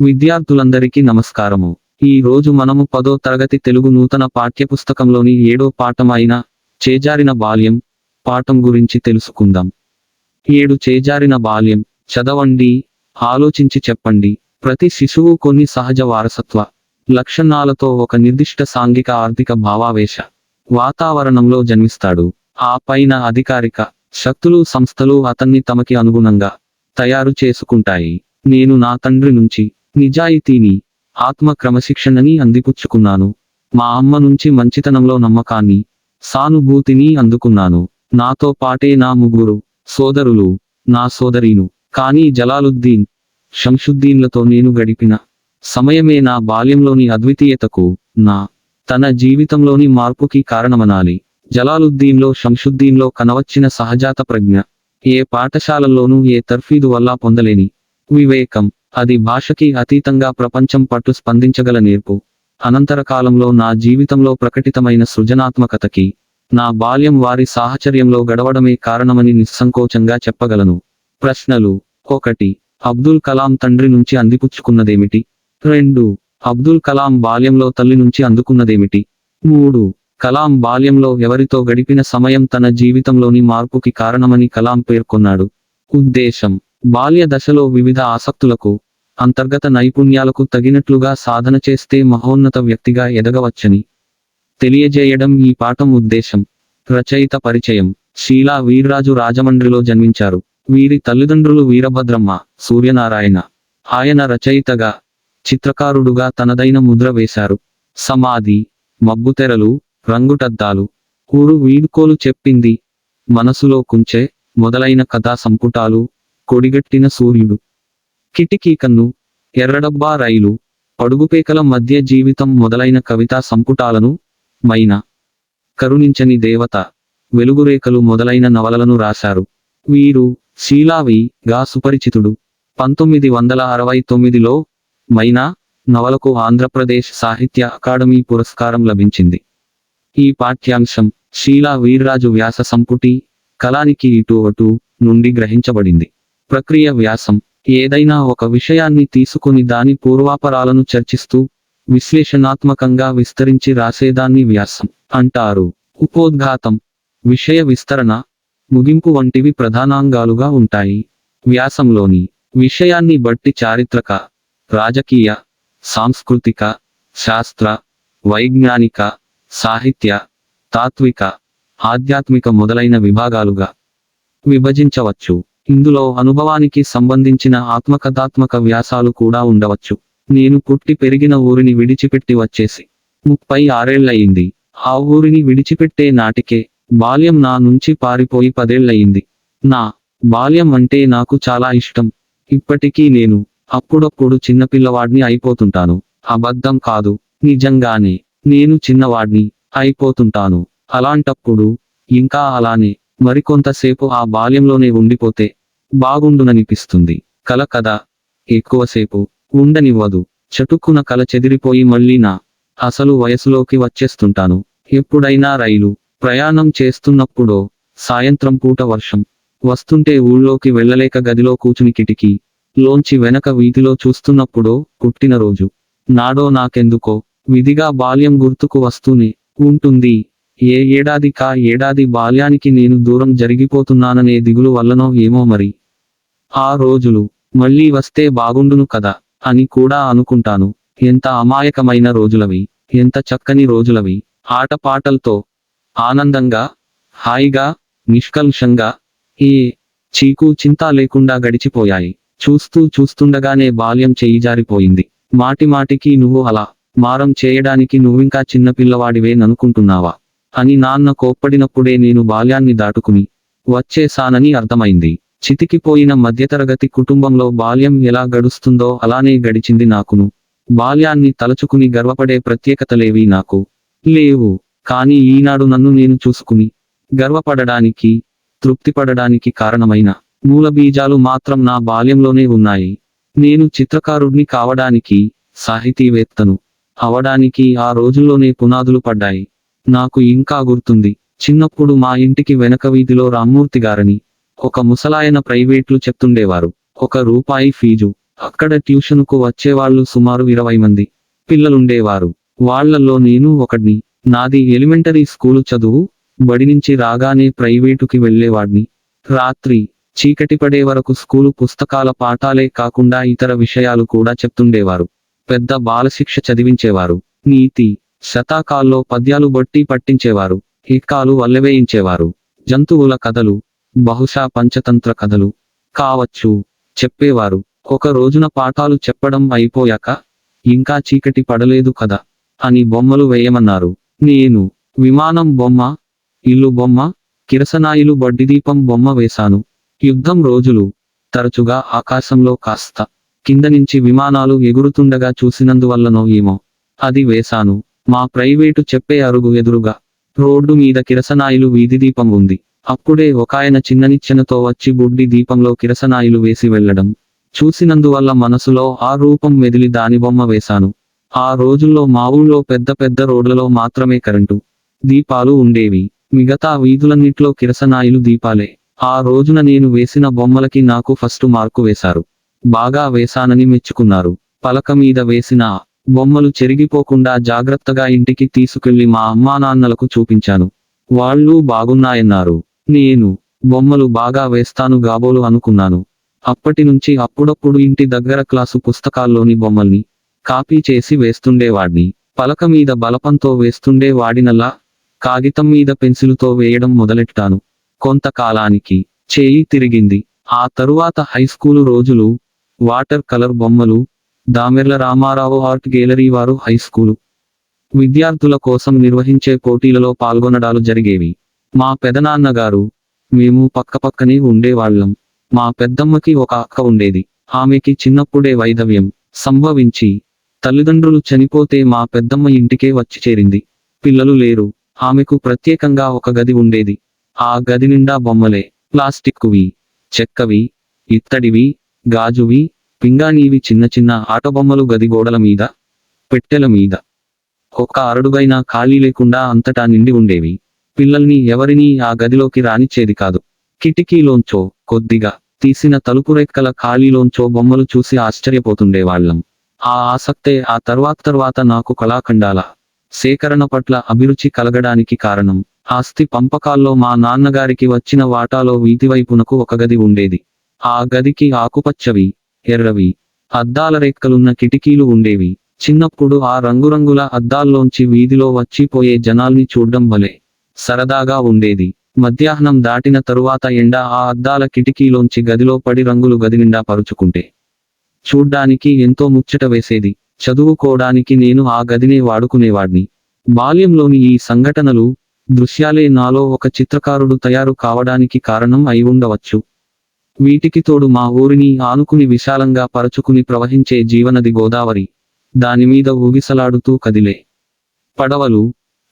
విద్యార్థులందరికీ నమస్కారము. ఈ రోజు మనము పదో తరగతి తెలుగు నూతన పాఠ్యపుస్తకంలోని ఏడో పాఠం అయిన చేజారిన బాల్యం పాఠం గురించి తెలుసుకుందాం. ఏడు చేజారిన బాల్యం. చదవండి ఆలోచించి చెప్పండి. ప్రతి శిశువు కొన్ని సహజ వారసత్వ లక్షణాలతో ఒక నిర్దిష్ట సాంఘిక ఆర్థిక భావావేశ వాతావరణంలో జన్మిస్తాడు. ఆ పైన అధికారిక శక్తులు సంస్థలు అతన్ని తమకి అనుగుణంగా తయారు చేసుకుంటాయి. నేను నా తండ్రి నుంచి నిజాయితీని ఆత్మ క్రమశిక్షణని అందిపుచ్చుకున్నాను. మా అమ్మ నుంచి మంచితనంలో నమ్మకాన్ని సానుభూతిని అందుకున్నాను. నాతో పాటే నా ముగ్గురు సోదరులు నా సోదరీను కానీ జలాలుద్దీన్ షంషుద్దీన్లతో నేను గడిపిన సమయమే నా బాల్యంలోని అద్వితీయతకు నా తన జీవితంలోని మార్పుకి కారణమనాలి. జలాలుద్దీన్లో షంషుద్దీన్లో కనవచ్చిన సహజాత ప్రజ్ఞ ఏ పాఠశాలల్లోనూ ఏ తర్ఫీదు వల్ల పొందలేని వివేకం. అది భాషకి అతీతంగా ప్రపంచం పట్టు స్పందించగల నేర్పు. అనంతర కాలంలో నా జీవితంలో ప్రకటితమైన సృజనాత్మకతకి నా బాల్యం వారి సాహచర్యంలో గడవడమే కారణమని నిస్సంకోచంగా చెప్పగలను. ప్రశ్నలు. ఒకటి. అబ్దుల్ కలాం తండ్రి నుంచి అందిపుచ్చుకున్నదేమిటి? రెండు. అబ్దుల్ కలాం బాల్యంలో తల్లి నుంచి అందుకున్నదేమిటి? మూడు. కలాం బాల్యంలో ఎవరితో గడిపిన సమయం తన జీవితంలోని మార్పుకి కారణమని కలాం పేర్కొన్నాడు. ఉద్దేశం. బాల్య దశలో వివిధ ఆసక్తులకు అంతర్గత నైపుణ్యాలకు తగినట్లుగా సాధన చేస్తే మహోన్నత వ్యక్తిగా ఎదగవచ్చని తెలియజేయడం ఈ పాఠం ఉద్దేశం. రచయిత పరిచయం. శీలా వీర్రాజు రాజమండ్రిలో జన్మించారు. వీరి తల్లిదండ్రులు వీరభద్రమ్మ సూర్యనారాయణ. ఆయన రచయితగా చిత్రకారుడుగా తనదైన ముద్ర వేశారు. సమాధి మబ్బుతెరలు రంగుటద్దాలు ఊరు వీడుకోలు చెప్పింది మనసులో కుంచె మొదలైన కథా సంపుటాలు కొడిగట్టిన సూర్యుడు. కిటికీ కన్ను ఎర్రడబ్బా రైలు పడుగుపేకల మధ్య జీవితం మొదలైన కవితా సంపుటాలను మైన. కరుణించని దేవత వెలుగురేఖలు మొదలైన నవలలను రాశారు. వీరు శీలావి గా. సుపరిచితుడు. పంతొమ్మిది వందల అరవై తొమ్మిదిలో మైనా నవలకు ఆంధ్రప్రదేశ్ సాహిత్య అకాడమీ పురస్కారం లభించింది. ఈ పాఠ్యాంశం శీలా వీర్రాజు వ్యాస సంపుటి కలానికి ఇటు అటు నుండి గ్రహించబడింది. ప్రక్రియ వ్యాసం. ఏదైనా ఒక విషయాన్ని తీసుకుని దాని పూర్వాపరాలను చర్చిస్తూ విశ్లేషణాత్మకంగా విస్తరించి రాసేదాన్ని వ్యాసం అంటారు. ఉపోద్ఘాతం. విషయ విస్తరణ ముగింపు వంటివి ప్రధానాంగాలుగా ఉంటాయి. వ్యాసంలోని విషయాన్ని బట్టి చారిత్రక రాజకీయ సాంస్కృతిక శాస్త్ర వైజ్ఞానిక సాహిత్య తాత్విక ఆధ్యాత్మిక మొదలైన విభాగాలుగా విభజించవచ్చు. ఇందులో అనుభవానికి సంబంధించిన ఆత్మకథాత్మక వ్యాసాలు కూడా ఉండవచ్చు. నేను పుట్టి పెరిగిన ఊరిని విడిచిపెట్టి వచ్చేసి ముప్పై ఆరేళ్ళయింది ఆ ఊరిని విడిచిపెట్టే నాటికే బాల్యం నా నుంచి పారిపోయి పదేళ్ళయింది నా బాల్యం అంటే నాకు చాలా ఇష్టం. ఇప్పటికీ నేను అప్పుడప్పుడు చిన్నపిల్లవాడిని అయిపోతుంటాను. అబద్ధం కాదు. నిజంగానే నేను చిన్నవాడిని అయిపోతుంటాను. అలాంటప్పుడు ఇంకా అలానే మరికొంతసేపు ఆ బాల్యంలోనే ఉండిపోతే బాగుండుననిపిస్తుంది. కల కదా ఎక్కువసేపు ఉండనివ్వదు. చటుక్కున కల చెదిరిపోయి మళ్ళీ నా అసలు వయసులోకి వచ్చేస్తుంటాను. ఎప్పుడైనా రైలు ప్రయాణం చేస్తున్నప్పుడో సాయంత్రం పూట వర్షం వస్తుంటే ఊళ్ళోకి వెళ్ళలేక గదిలో కూచుని కిటికీ లోంచి వెనక వీధిలో చూస్తున్నప్పుడో పుట్టినరోజు. నాడో నాకెందుకో విధిగా బాల్యం గుర్తుకు వస్తూనే ఉంటుంది. ఏ ఏడాది కా ఏడాది బాల్యానికి నేను దూరం జరిగిపోతున్నాననే దిగులు వల్లనో ఏమో మరి. ఆ రోజులు మళ్ళీ వస్తే బాగుండును కదా అని కూడా అనుకుంటాను. ఎంత అమాయకమైన రోజులవి ఎంత చక్కని రోజులవి. ఆటపాటలతో ఆనందంగా హాయిగా నిష్కల్షంగా ఏ చీకు చింత లేకుండా గడిచిపోయాయి. చూస్తూ చూస్తుండగానే బాల్యం చేయిజారిపోయింది. మాటి మాటికి నువ్వు అలా మారం చేయడానికి నువ్వింకా చిన్నపిల్లవాడివేననుకుంటున్నావా అని నాన్న కోప్పడినప్పుడే నేను బాల్యాన్ని దాటుకుని వచ్చేసానని అర్థమైంది. చితికిపోయిన మధ్యతరగతి కుటుంబంలో బాల్యం ఎలా గడుస్తుందో అలానే గడిచింది నాకును. బాల్యాన్ని తలచుకుని గర్వపడే ప్రత్యేకతలేవి నాకు. లేవు. కానీ ఈనాడు నన్ను నేను చూసుకుని గర్వపడడానికి తృప్తిపడడానికి కారణమైన మూలబీజాలు మాత్రం నా బాల్యంలోనే ఉన్నాయి. నేను చిత్రకారుడిని కావడానికి సాహితీవేత్తను. అవడానికి ఆ రోజుల్లోనే పునాదులు పడ్డాయి. నాకు ఇంకా గుర్తుంది. చిన్నప్పుడు మా ఇంటికి వెనక వీధిలో రామ్మూర్తి గారని ఒక ముసలాయన ప్రైవేట్లు చెప్తుండేవారు. ఒక రూపాయి ఫీజు అక్కడ ట్యూషన్కు వచ్చేవాళ్ళు సుమారు ఇరవై మంది పిల్లలుండేవారు. వాళ్ళల్లో నేను ఒకడిని నాది ఎలిమెంటరీ స్కూలు చదువు బడి నుంచి రాగానే ప్రైవేటుకి వెళ్ళేవాడిని రాత్రి చీకటి పడే వరకు స్కూలు పుస్తకాల పాఠాలే కాకుండా ఇతర విషయాలు కూడా చెప్తుండేవారు. పెద్ద బాలశిక్ష చదివించేవారు. నీతి శతాకాల్లో పద్యాలు బట్టి పట్టించేవారు ఎక్కాలు వల్లవేయించేవారు. జంతువుల కథలు బహుశా పంచతంత్ర కథలు కావచ్చు చెప్పేవారు. ఒక రోజున పాఠాలు చెప్పడం అయిపోయాక ఇంకా చీకటి పడలేదు కదా అని బొమ్మలు వేయమన్నారు. నేను విమానం బొమ్మ ఇల్లు బొమ్మ కిరసనాయిలు బడ్డిదీపం బొమ్మ వేశాను. యుద్ధం రోజులు తరచుగా ఆకాశంలో కాస్త కింద నుంచి విమానాలు ఎగురుతుండగా చూసినందువల్లనో ఏమో అది వేశాను. మా ప్రైవేటు చెప్పే అరుగు ఎదురుగా రోడ్డు మీద కిరసనాయిలు వీధి దీపం ఉంది. అప్పుడే ఒకాయన చిన్ననిచ్చెనతో వచ్చి బుడ్డి దీపంలో కిరసనాయిలు వేసి వెళ్ళడం. చూసినందువల్ల మనసులో ఆ రూపం మెదిలి దాని బొమ్మ వేశాను. ఆ రోజుల్లో మా ఊళ్ళో పెద్ద పెద్ద రోడ్లలో మాత్రమే కరెంటు దీపాలు ఉండేవి. మిగతా వీధులన్నిట్లో కిరసనాయిలు దీపాలే. ఆ రోజున నేను వేసిన బొమ్మలకి నాకు ఫస్ట్ మార్కు వేశారు. బాగా వేశానని మెచ్చుకున్నారు. పలక మీద వేసిన బొమ్మలు చెరిగిపోకుండా జాగ్రత్తగా ఇంటికి తీసుకెళ్ళి మా అమ్మానాన్నలకు చూపించాను. వాళ్ళు బాగున్నాయన్నారు. నేను బొమ్మలు బాగా వేస్తాను గాబోలు అనుకున్నాను. అప్పటి నుంచి అప్పుడప్పుడు ఇంటి దగ్గర క్లాసు పుస్తకాల్లోని బొమ్మల్ని కాపీ చేసి వేస్తుండేవాడిని. పలక మీద బలపంతో వేస్తుండే వాడినల్లా కాగితం మీద పెన్సిలుతో వేయడం మొదలెట్టాను. కొంతకాలానికి చేయి తిరిగింది. ఆ తరువాత హైస్కూలు రోజులు వాటర్ కలర్ బొమ్మలు దామెర్ల రామారావు ఆర్ట్ గేలరీ వారు హైస్కూలు విద్యార్థుల కోసం నిర్వహించే పోటీలలో పాల్గొనడాలు జరిగేవి. మా పెదనాన్నగారు మేము పక్కపక్కనే ఉండేవాళ్ళం. మా పెద్దమ్మకి ఒక అక్క ఉండేది. ఆమెకి చిన్నప్పుడే వైధవ్యం సంభవించి తల్లిదండ్రులు చనిపోతే మా పెద్దమ్మ ఇంటికే వచ్చి చేరింది. పిల్లలు లేరు. ఆమెకు ప్రత్యేకంగా ఒక గది ఉండేది. ఆ గది నిండా బొమ్మలే. ప్లాస్టిక్వి చెక్కవి ఇత్తడివి గాజువి పింగాణీవి చిన్న చిన్న ఆటబొమ్మలు గది గోడల మీద పెట్టెల మీద. ఒక్క అరడుగైనా ఖాళీ లేకుండా అంతటా నిండి ఉండేవి. పిల్లల్ని ఎవరినీ ఆ గదిలోకి రానిచ్చేది కాదు. కిటికీలోంచో కొద్దిగా తీసిన తలుపు రెక్కల ఖాళీలోంచో బొమ్మలు చూసి ఆశ్చర్యపోతుండేవాళ్ళం. ఆ ఆసక్తే ఆ తర్వాత తర్వాత నాకు కళాఖండాల సేకరణ పట్ల అభిరుచి కలగడానికి కారణం. ఆస్తి పంపకాల్లో మా నాన్నగారికి వచ్చిన వాటాలో వీధివైపునకు ఒక గది ఉండేది. ఆ గదికి ఆకుపచ్చవి ఎర్రవి. అద్దాల రెక్కలున్న కిటికీలు ఉండేవి. చిన్నప్పుడు ఆ రంగురంగుల అద్దాల్లోంచి వీధిలో వచ్చిపోయే జనాల్ని చూడ్డం వలె సరదాగా ఉండేది. మధ్యాహ్నం దాటిన తరువాత ఎండ ఆ అద్దాల కిటికీలోంచి గదిలో పడి రంగులు గది నిండా పరుచుకుంటే చూడ్డానికి ఎంతో ముచ్చట వేసేది. చదువుకోవడానికి నేను ఆ గదినే వాడుకునేవాడిని. బాల్యంలోని ఈ సంఘటనలు దృశ్యాలే నాలో ఒక చిత్రకారుడు తయారు కావడానికి కారణం అయి ఉండవచ్చు. వీటికి తోడు మా ఊరిని ఆనుకుని విశాలంగా పరచుకుని ప్రవహించే జీవనది గోదావరి. దానిమీద ఊగిసలాడుతూ కదిలే. పడవలు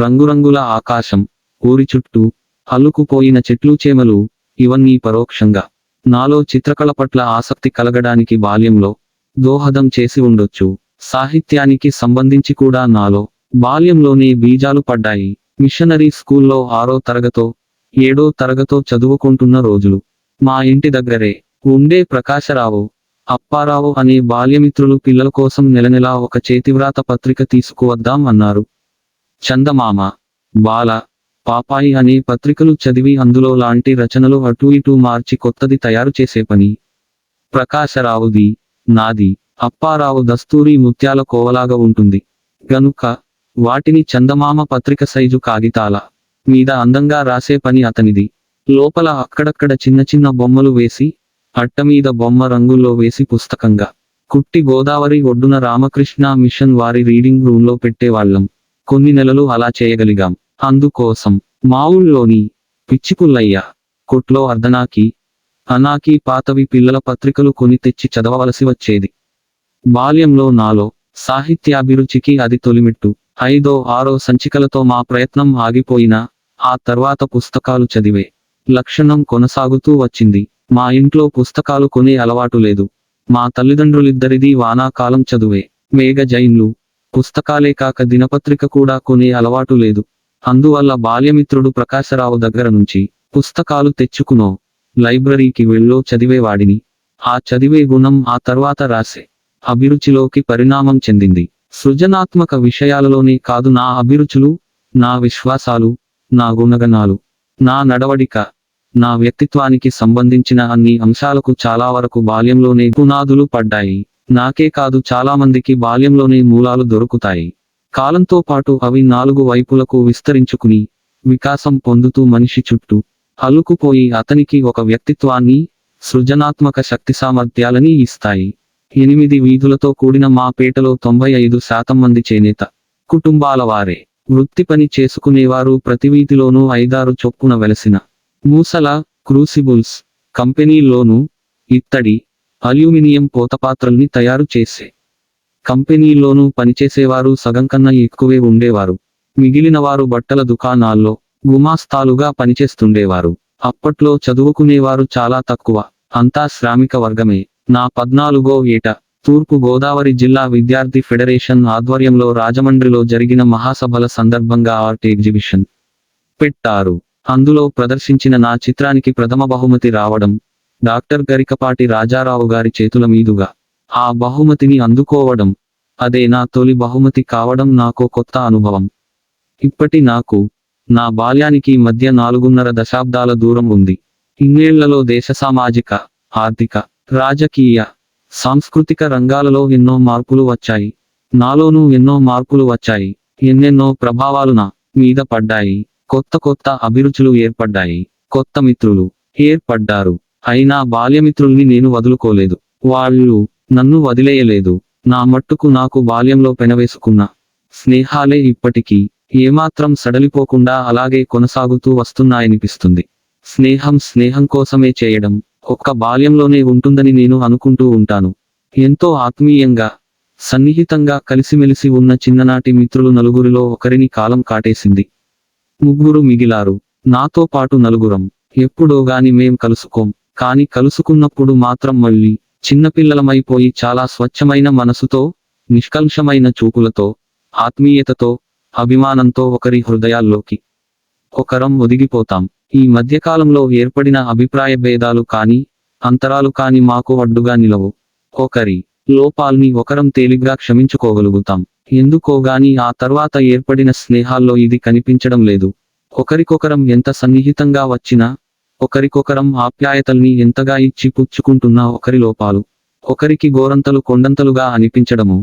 రంగురంగుల ఆకాశం ఊరి చుట్టూ అల్లుకుపోయిన చెట్లు చేమలు ఇవన్నీ పరోక్షంగా. నాలో చిత్రకళ పట్ల ఆసక్తి కలగడానికి బాల్యంలో దోహదం చేసి ఉండొచ్చు. సాహిత్యానికి సంబంధించి కూడా నాలో బాల్యంలోనే బీజాలు పడ్డాయి. మిషనరీ స్కూల్లో ఆరో తరగతో ఏడో తరగతో చదువుకుంటున్న రోజులు. మా ఇంటి దగ్గరే ఉండే ప్రకాశరావు అప్పారావు అనే బాల్యమిత్రులు పిల్లల కోసం నెలనెలా ఒక చేతివ్రాత పత్రిక తీసుకువద్దాం అన్నారు. చందమామ బాల పాపాయి అనే పత్రికలు చదివి అందులో లాంటి రచనలు అటూ ఇటూ మార్చి కొత్తది తయారు చేసే పని. ప్రకాశరావుది నాది అప్పారావు దస్తూరి ముత్యాల కోవలాగా ఉంటుంది. గనుక వాటిని చందమామ పత్రిక సైజు కాగితాల మీద అందంగా రాసే పని అతనిది. లోపల అక్కడక్కడ చిన్న చిన్న బొమ్మలు వేసి అట్ట మీద బొమ్మ రంగుల్లో వేసి పుస్తకంగా. కుట్టి గోదావరి ఒడ్డున రామకృష్ణ మిషన్ వారి రీడింగ్ రూమ్లో పెట్టేవాళ్ళం. కొన్ని నెలలు అలా చేయగలిగాం. అందుకోసం మా ఊళ్ళోని పిచ్చిపుల్లయ్య కొట్లో అర్ధనాకి అనాకి పాతవి పిల్లల పత్రికలు కొని తెచ్చి చదవవలసి వచ్చేది. బాల్యంలో నాలో సాహిత్యాభిరుచికి అది తొలిమిట్టు. ఐదో ఆరో సంచికలతో మా ప్రయత్నం ఆగిపోయినా ఆ తర్వాత పుస్తకాలు చదివే లక్షణం కొనసాగుతూ వచ్చింది. మా ఇంట్లో పుస్తకాలు కొనే అలవాటు లేదు. మా తల్లిదండ్రులిద్దరిది వానాకాలం చదువే. మేఘ జైన్లు. పుస్తకాలే కాక దినపత్రిక కూడా కొనే అలవాటు లేదు. అందువల్ల బాల్యమిత్రుడు ప్రకాశరావు దగ్గర నుంచి పుస్తకాలు తెచ్చుకునో లైబ్రరీకి వెళ్ళో చదివేవాడిని. ఆ చదివే గుణం ఆ తర్వాత రాసే అభిరుచిలోకి పరిణామం చెందింది. సృజనాత్మక విషయాలలోనే కాదు నా అభిరుచులు నా విశ్వాసాలు నా గుణగణాలు నా నడవడిక నా వ్యక్తిత్వానికి సంబంధించిన అన్ని అంశాలకు చాలా వరకు బాల్యంలోనే పునాదులు పడ్డాయి. నాకే కాదు చాలా మందికి బాల్యంలోనే మూలాలు దొరుకుతాయి. కాలంతో పాటు అవి నాలుగు వైపులకు విస్తరించుకుని వికాసం పొందుతూ మనిషి చుట్టూ అల్లుకుపోయి అతనికి ఒక వ్యక్తిత్వాన్ని సృజనాత్మక శక్తి సామర్థ్యాలని ఇస్తాయి. ఎనిమిది వీధులతో కూడిన మా పేటలో తొంభై ఐదు శాతం మంది చేనేత కుటుంబాల వారే. వృత్తి పని చేసుకునేవారు ప్రతి వీధిలోనూ ఐదారు చొప్పున వెలసిన మూసల క్రూసిబుల్స్ కంపెనీలోనూ ఇత్తడి అల్యూమినియం పోతపాత్రల్ని తయారు చేసే కంపెనీలోనూ పనిచేసేవారు సగం కన్నా ఎక్కువే ఉండేవారు. మిగిలిన వారు బట్టల దుకాణాల్లో గుమాస్తాలుగా పనిచేస్తుండేవారు. అప్పట్లో చదువుకునేవారు చాలా తక్కువ. అంతా శ్రామిక వర్గమే. నా పద్నాలుగో ఏట తూర్పు గోదావరి జిల్లా విద్యార్థి ఫెడరేషన్ ఆధ్వర్యంలో రాజమండ్రిలో జరిగిన మహాసభల సందర్భంగా ఆర్ట్ ఎగ్జిబిషన్ పెట్టారు. అందులో ప్రదర్శించిన నా చిత్రానికి ప్రథమ బహుమతి రావడం డాక్టర్ గరికపాటి రాజారావు గారి చేతుల మీదుగా. ఆ బహుమతిని అందుకోవడం అదే నా తొలి బహుమతి కావడం నాకు కొత్త అనుభవం. ఇప్పటి నాకు నా బాల్యానికి మధ్య నాలుగున్నర దశాబ్దాల దూరం ఉంది. ఇన్నేళ్ళలో దేశ సామాజిక ఆర్థిక రాజకీయ సాంస్కృతిక రంగాలలో ఎన్నో మార్పులు వచ్చాయి. నాలోనూ ఎన్నో మార్పులు వచ్చాయి. ఎన్నెన్నో ప్రభావాలు నా మీద పడ్డాయి. కొత్త కొత్త అభిరుచులు ఏర్పడ్డాయి. కొత్త మిత్రులు ఏర్పడ్డారు. అయినా బాల్యమిత్రుల్ని నేను వదులుకోలేదు. వాళ్ళు నన్ను వదిలేయలేదు. నా మట్టుకు నాకు బాల్యంలో పెనవేసుకున్న స్నేహాలే ఇప్పటికీ ఏమాత్రం సడలిపోకుండా అలాగే కొనసాగుతూ వస్తున్నాయనిపిస్తుంది. స్నేహం స్నేహం కోసమే చేయడం ఒక్క బాల్యంలోనే ఉంటుందని నేను అనుకుంటూ ఉంటాను. ఎంతో ఆత్మీయంగా సన్నిహితంగా కలిసిమెలిసి ఉన్న చిన్ననాటి మిత్రులు నలుగురిలో ఒకరిని కాలం కాటేసింది. ముగ్గురు మిగిలారు. నాతో పాటు నలుగురం. ఎప్పుడో గాని మేం కలుసుకోం. కాని కలుసుకున్నప్పుడు మాత్రం మళ్ళీ చిన్నపిల్లలమైపోయి చాలా స్వచ్ఛమైన మనసుతో నిష్కల్షమైన చూపులతో ఆత్మీయతతో అభిమానంతో ఒకరి హృదయాల్లోకి ఒకరం ఒదిగిపోతాం. ఈ మధ్యకాలంలో ఏర్పడిన అభిప్రాయ భేదాలు కాని అంతరాలు కాని మాకు అడ్డుగా నిలవు. ఒకరి లోపాల్ని ఒకరం తేలిగ్గా క్షమించుకోగలుగుతాం. ఎందుకో గాని ఆ తర్వాత ఏర్పడిన స్నేహాల్లో ఇది కనిపించడం లేదు. ఒకరికొకరం ఎంత సన్నిహితంగా వచ్చినా ఒకరికొకరం ఆప్యాయతల్ని ఎంతగా ఇచ్చి పుచ్చుకుంటున్నా ఒకరి లోపాలు ఒకరికి గోరంతలు కొండంతలుగా అనిపించడము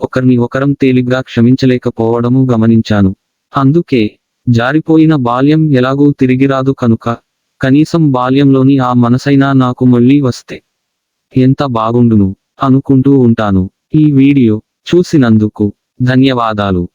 ఒకరిని ఒకరం తేలిగ్గా క్షమించలేకపోవడము గమనించాను. అందుకే జారిపోయిన బాల్యం ఎలాగూ తిరిగిరాదు కనుక కనీసం బాల్యంలోని ఆ మనసైనా నాకు మళ్ళీ వస్తే ఎంత బాగుండును అనుకుంటూ ఉంటాను. ఈ వీడియో చూసినందుకు ధన్యవాదాలు.